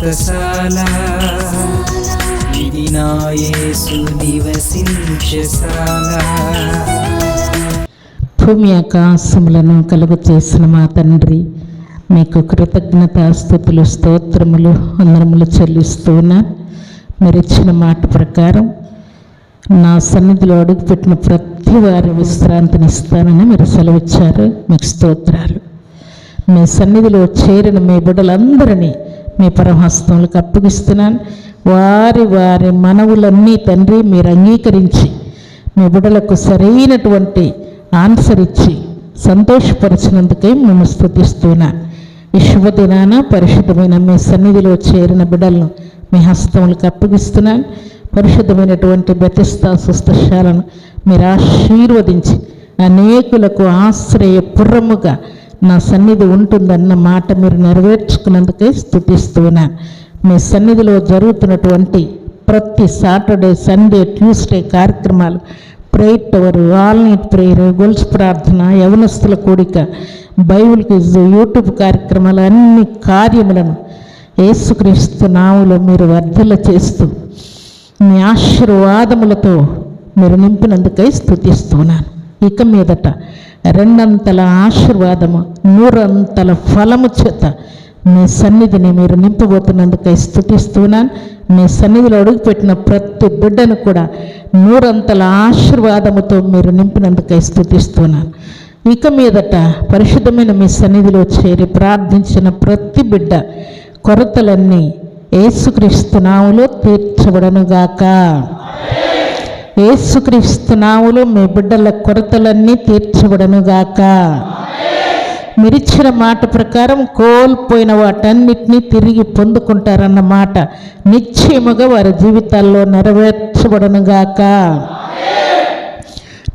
వ్రతశాల ఇది నివసించశాల భూమి ఆకాశములను కలుగు చేసిన మా తండ్రి మీకు కృతజ్ఞత స్థుతులు స్తోత్రములు వందనములు చెల్లిస్తున్నా మీరు ఇచ్చిన మాట ప్రకారం నా సన్నిధిలో అడుగుపెట్టిన ప్రతి వారి విశ్రాంతిని ఇస్తానని మీరు సెలవిచ్చారు. మీకు స్తోత్రాలు. మీ సన్నిధిలో చేరిన మీ బిడ్డలందరినీ మీ పరమహస్తములకు అప్పగిస్తున్నాను. వారి వారి మనవులన్నీ తండ్రి మీరు అంగీకరించి మీ బిడ్డలకు సరైనటువంటి ఆన్సర్ ఇచ్చి సంతోషపరిచినందుకే మేము స్థుతిస్తున్నాను. విశ్వదినాన పరిశుద్ధమైన మీ సన్నిధిలో చేరిన బిడ్డలను మీ హస్తములకు అప్పగిస్తున్నాను. పరిశుద్ధమైనటువంటి బెతిస్తా సుస్థశాలను మీరు ఆశీర్వదించి అనేకులకు ఆశ్రయ పుర్రముగా నా సన్నిధి ఉంటుందన్న మాట మీరు నెరవేర్చుకున్నందుకే స్థుతిస్తున్నాను మీ సన్నిధిలో జరుగుతున్నటువంటి ప్రతి సాటర్డే సండే ట్యూస్డే కార్యక్రమాలు prayer tower all night prayer గొలుసు ప్రార్థన యవనస్తుల కూడిక బైబిల్ క్విజ్ యూట్యూబ్ కార్యక్రమాలు అన్ని కార్యములను యేసుక్రీస్తు నాములో మీరు వర్ధల చేస్తూ మీ ఆశీర్వాదములతో మీరు నింపినందుకై స్థుతిస్తున్నాను. ఇక మీదట రెండంతల ఆశీర్వాదము నూరంతల ఫలము చేత మీ సన్నిధిని మీరు నింపబోతున్నందుకై స్థుతిస్తున్నాను. మీ సన్నిధిలో అడుగుపెట్టిన ప్రతి బిడ్డను కూడా నూరంతల ఆశీర్వాదముతో మీరు నింపినందుకై స్థుతిస్తున్నాను. ఇక మీదట పరిశుద్ధమైన మీ సన్నిధిలో చేరి ప్రార్థించిన ప్రతి బిడ్డ కొరతలన్నీ ఏసుక్రీస్తు నాములో తీర్చబడనుగాక. ఏసుక్రీస్తునాములు మీ బిడ్డల కొరతలన్నీ తీర్చబడనుగాక. మీరిచ్చిన మాట ప్రకారం కోల్పోయిన వాటన్నిటినీ తిరిగి పొందుకుంటారన్న మాట నిశ్చయముగా వారి జీవితాల్లో నెరవేర్చబడనుగాక.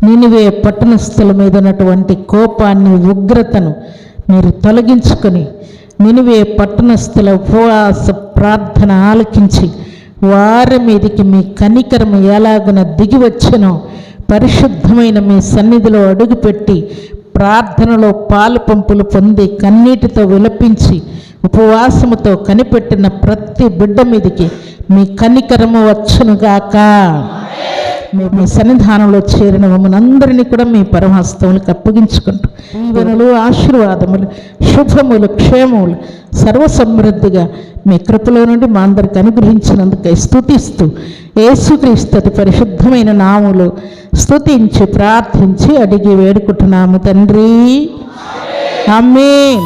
నినివే పట్టణస్థుల మీద ఉన్నటువంటి కోపాన్ని ఉగ్రతను మీరు తొలగించుకొని నినివే పట్టణస్థుల ఉపవాస ప్రార్థన ఆలకించి వారి మీదికి మీ కనికరము ఎలాగున దిగివచ్చానో పరిశుద్ధమైన మీ సన్నిధిలో అడుగుపెట్టి ప్రార్థనలో పాలు పంపులు పొంది కన్నీటితో విలపించి ఉపవాసముతో కనిపెట్టిన ప్రతి బిడ్డ మీదికి మీ కనికరము వచ్చునుగాక. మీ మీ సన్నిధానంలో చేరిన మమ్మల్ని అందరినీ కూడా మీ పరమహస్తములకు అప్పగించుకుంటూ దీవెనలు ఆశీర్వాదములు శుభములు క్షేమములు సర్వసమృద్ధిగా మీ కృపలో నుండి మా అందరికి అనుగ్రహించినందుకై స్తుతిస్తూ యేసుక్రీస్తు అతి పరిశుద్ధమైన నాములు స్తుతించి ప్రార్థించి అడిగి వేడుకుంటున్నాము తండ్రి. ఆమేన్.